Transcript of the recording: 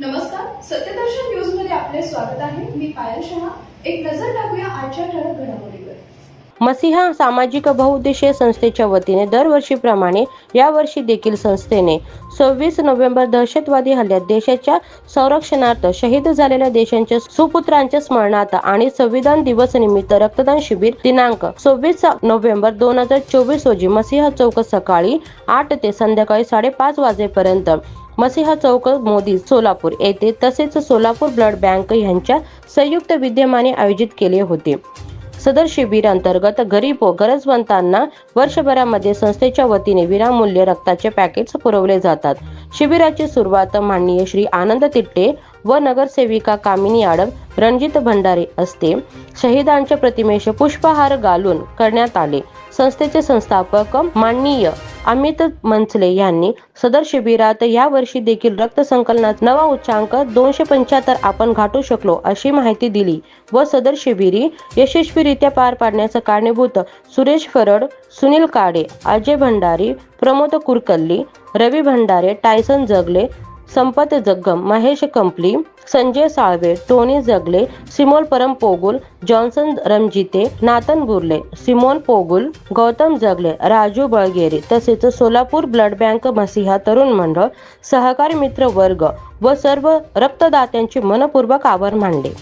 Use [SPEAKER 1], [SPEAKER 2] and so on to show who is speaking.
[SPEAKER 1] नमस्कार सत्यदर्शन न्यूजमध्ये आपले स्वागत आहे. मी पायल शहा. एक नजर टाकूया आजच्या ठळक घडामोडीवर.
[SPEAKER 2] मसिहा सामाजिक बहुउद्देशीय संस्थेच्या वतीने दरवर्षीप्रमाणे यावर्षी देखील संस्थेने सव्वीस नोव्हेंबर दहशतवादी हल्ल्यात देशाच्या संरक्षणार्थ शहीद झालेल्या देशांच्या सुपुत्रांच्या स्मरणार्थ आणि संविधान दिवस निमित्त रक्तदान शिबिर दिनांक सव्वीस नोव्हेंबर दोन हजार चोवीस रोजी मसिहा चौक सकाळी आठ ते संध्याकाळी साडेपाच वाजेपर्यंत मसिहा चौक मोदी सोलापूर येथे तसेच सोलापूर ब्लड बँक यांच्या संयुक्त विद्यमाने आयोजित केले होते. सदर शिबिर अंतर्गत गरीब व गरजवंतांना वर्षभरामध्ये संस्थेच्या वतीने विनामूल्य रक्ताचे पॅकेट पुरवले जातात. शिबिराची सुरुवात माननीय श्री आनंद तिट्टे व नगरसेविका कामिनी आडम रणजित भंडारे असते. शहीदांच्या प्रतिमेश पुष्पहार घालून करण्यात आले. संस्थेचे संस्थापक माननीय अमित मंचले यांनी सदर शिबिरात या वर्षी देखील रक्त संकलनात नवा उच्चांक दोनशे पंच्याहत्तर आपण गाठू शकलो अशी माहिती दिली व सदर शिबिरी यशस्वीरित्या पार पाडण्याचं कारणीभूत Suresh Farad Sunil Kade Ajay Bhandari Pramod Kurkalli Ravi Bhandare Tyson Jagle Sampat Jaggam Mahesh Kampli Sanjay Salve Tony Jagle Simol Param Pogul Johnson Ramjite Nathan Burle Simon Pogul Gautam Jagle Raju Balgere तसेच Solapur blood bank Masih तरुण मंडळ सहकारी मित्र वर्ग व सर्व रक्तदात्यांचे मनपूर्वक आभार मानले.